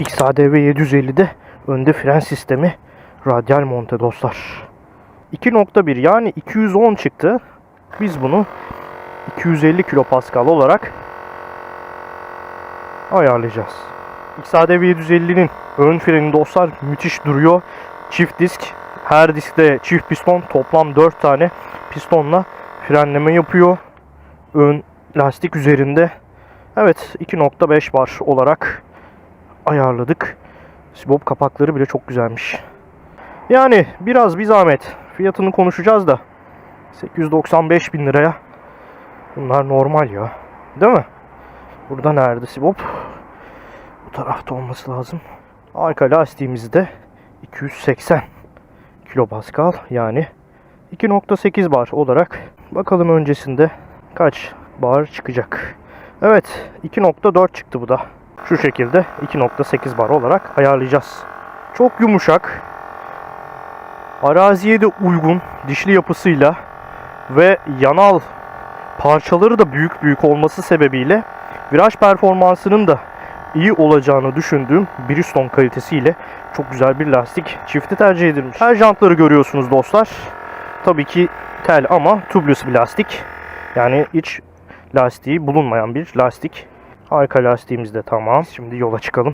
XADV 750'de önde fren sistemi radyal monte dostlar. 2.1 yani 210 çıktı. Biz bunu 250 kilopascal olarak ayarlayacağız. XADV 750'nin ön freni dostlar müthiş duruyor. Çift disk. Her diskte çift piston. Toplam 4 tane pistonla frenleme yapıyor. Ön lastik üzerinde. Evet 2.5 bar olarak ayarladık. Sibop kapakları bile çok güzelmiş. Yani biraz bir zahmet. Fiyatını konuşacağız da. 895 bin liraya. Bunlar normal ya. Değil mi? Burada nerede Sibop? Bu tarafta olması lazım. Arka lastiğimiz de 280 kilopascal yani 2.8 bar olarak bakalım öncesinde kaç bar çıkacak. Evet 2.4 çıktı bu da. Şu şekilde 2.8 bar olarak ayarlayacağız. Çok yumuşak. Araziye de uygun dişli yapısıyla ve yanal parçaları da büyük büyük olması sebebiyle viraj performansının da iyi olacağını düşündüğüm Bridgestone kalitesiyle çok güzel bir lastik çifti tercih edilmiş. Her jantları görüyorsunuz dostlar. Tabii ki tel ama tubeless bir lastik. Yani iç lastiği bulunmayan bir lastik. Arka lastiğimiz de tamam. Şimdi yola çıkalım.